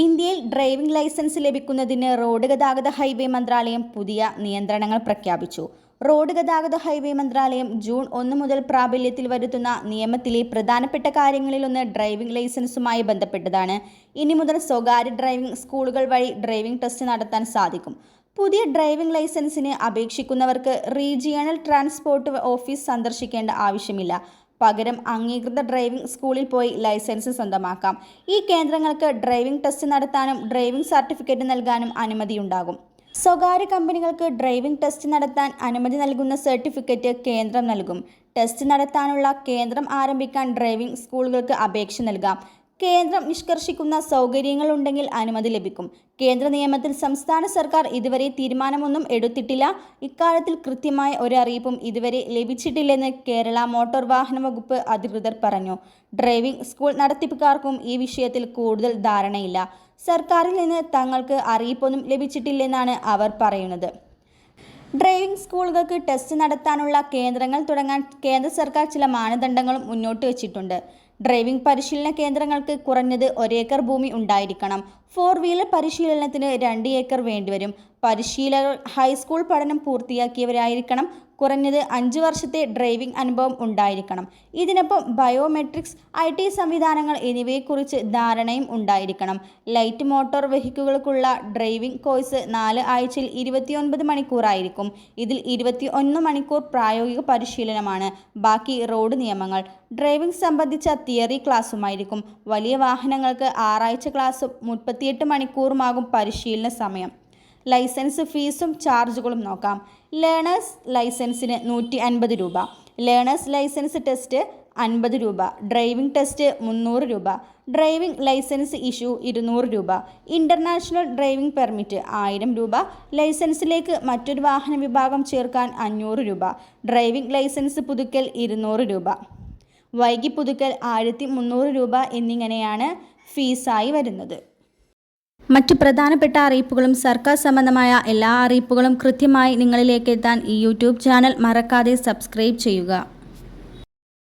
ഇന്ത്യയിൽ driving licence ലഭിക്കുന്നതിന് road ഗതാഗത ഹൈവേ മന്ത്രാലയം പുതിയ നിയന്ത്രണങ്ങൾ പ്രഖ്യാപിച്ചു. റോഡ് ഗതാഗത ഹൈവേ മന്ത്രാലയം ജൂൺ ഒന്ന് മുതൽ പ്രാബല്യത്തിൽ വരുത്തുന്ന നിയമത്തിലെ പ്രധാനപ്പെട്ട കാര്യങ്ങളിലൊന്ന് ഡ്രൈവിംഗ് ലൈസൻസുമായി ബന്ധപ്പെട്ടതാണ്. ഇനി മുതൽ സ്വകാര്യ ഡ്രൈവിംഗ് സ്കൂളുകൾ വഴി ഡ്രൈവിംഗ് ടെസ്റ്റ് നടത്താൻ സാധിക്കും. പുതിയ ഡ്രൈവിംഗ് ലൈസൻസിന് അപേക്ഷിക്കുന്നവർക്ക് റീജിയണൽ ട്രാൻസ്പോർട്ട് ഓഫീസ് സന്ദർശിക്കേണ്ട ആവശ്യമില്ല. പകരം അംഗീകൃത ഡ്രൈവിംഗ് സ്കൂളിൽ പോയി ലൈസൻസ് സ്വന്തമാക്കാം. ഈ കേന്ദ്രങ്ങൾക്ക് ഡ്രൈവിംഗ് ടെസ്റ്റ് നടത്താനും ഡ്രൈവിംഗ് സർട്ടിഫിക്കറ്റ് നൽകാനും അനുമതിയുണ്ടാകും. സ്വകാര്യ കമ്പനികൾക്ക് ഡ്രൈവിംഗ് ടെസ്റ്റ് നടത്താൻ അനുമതി നൽകുന്ന സർട്ടിഫിക്കറ്റ് കേന്ദ്രം നൽകും. ടെസ്റ്റ് നടത്താനുള്ള കേന്ദ്രം ആരംഭിക്കാൻ ഡ്രൈവിംഗ് സ്കൂളുകൾക്ക് അപേക്ഷ നൽകാം. കേന്ദ്രം നിഷ്കർഷിക്കുന്ന സൗകര്യങ്ങളുണ്ടെങ്കിൽ അനുമതി ലഭിക്കും. കേന്ദ്ര നിയമത്തിൽ സംസ്ഥാന സർക്കാർ ഇതുവരെ തീരുമാനമൊന്നും എടുത്തിട്ടില്ല. ഇക്കാര്യത്തിൽ കൃത്യമായ ഒരു അറിയിപ്പും ഇതുവരെ ലഭിച്ചിട്ടില്ലെന്ന് കേരള മോട്ടോർ വാഹന വകുപ്പ് അധികൃതർ പറഞ്ഞു. ഡ്രൈവിംഗ് സ്കൂൾ നടത്തിപ്പുകാർക്കും ഈ വിഷയത്തിൽ കൂടുതൽ ധാരണയില്ല. സർക്കാരിൽ നിന്ന് തങ്ങൾക്ക് അറിയിപ്പൊന്നും ലഭിച്ചിട്ടില്ലെന്നാണ് അവർ പറയുന്നത്. ഡ്രൈവിംഗ് സ്കൂളുകൾക്ക് ടെസ്റ്റ് നടത്താനുള്ള കേന്ദ്രങ്ങൾ തുടങ്ങാൻ കേന്ദ്ര സർക്കാർ ചില മാനദണ്ഡങ്ങളും മുന്നോട്ട് വച്ചിട്ടുണ്ട്. ഡ്രൈവിംഗ് പരിശീലന കേന്ദ്രങ്ങൾക്ക് കുറഞ്ഞത് ഒരേക്കർ ഭൂമി ഉണ്ടായിരിക്കണം. ഫോർ വീലർ പരിശീലനത്തിന് രണ്ട് ഏക്കർ വേണ്ടിവരും. പരിശീലകർ ഹൈസ്കൂൾ പഠനം പൂർത്തിയാക്കിയവരായിരിക്കണം കുറഞ്ഞത് അഞ്ച് വർഷത്തെ ഡ്രൈവിംഗ് അനുഭവം ഉണ്ടായിരിക്കണം. ഇതിനൊപ്പം ബയോമെട്രിക്സ് ഐ ടി സംവിധാനങ്ങൾ എന്നിവയെക്കുറിച്ച് ധാരണയും ഉണ്ടായിരിക്കണം. ലൈറ്റ് മോട്ടോർ വെഹിക്കിളുകൾക്കുള്ള ഡ്രൈവിംഗ് കോഴ്സ് നാല് ആഴ്ചയിൽ ഇരുപത്തിയൊൻപത് മണിക്കൂറായിരിക്കും. ഇതിൽ ഇരുപത്തി ഒന്ന് മണിക്കൂർ പ്രായോഗിക പരിശീലനമാണ്. ബാക്കി റോഡ് നിയമങ്ങൾ. ഡ്രൈവിംഗ് സംബന്ധിച്ച തിയറി ക്ലാസ്സുമായിരിക്കും. വലിയ വാഹനങ്ങൾക്ക് ആറാഴ്ച ക്ലാസ്സും മുപ്പത്തിയെട്ട് മണിക്കൂറുമാകും പരിശീലന സമയം. ലൈസൻസ് ഫീസും ചാർജുകളും നോക്കാം. ലേണേഴ്സ് ലൈസൻസിന് നൂറ്റി അൻപത് രൂപ. ലേണേഴ്സ് ലൈസൻസ് ടെസ്റ്റ് അൻപത് രൂപ. ഡ്രൈവിംഗ് ടെസ്റ്റ് മുന്നൂറ് രൂപ. ഡ്രൈവിംഗ് ലൈസൻസ് ഇഷ്യൂ ഇരുന്നൂറ് രൂപ. ഇന്റർനാഷണൽ ഡ്രൈവിംഗ് പെർമിറ്റ് ആയിരം രൂപ. ലൈസൻസിലേക്ക് മറ്റൊരു വാഹന വിഭാഗം ചേർക്കാൻ അഞ്ഞൂറ് രൂപ. ഡ്രൈവിംഗ് ലൈസൻസ് പുതുക്കൽ ഇരുന്നൂറ് രൂപ. വൈകി പുതുക്കൽ ആയിരത്തി മുന്നൂറ് രൂപ എന്നിങ്ങനെയാണ് ഫീസായി വരുന്നത്. മറ്റു പ്രധാനപ്പെട്ട അറിയിപ്പുകളും സർക്കാർ സംബന്ധമായ എല്ലാ അറിയിപ്പുകളും കൃത്യമായി നിങ്ങളിലേക്ക് എത്താൻ ഈ യൂട്യൂബ് ചാനൽ മറക്കാതെ സബ്സ്ക്രൈബ് ചെയ്യുക.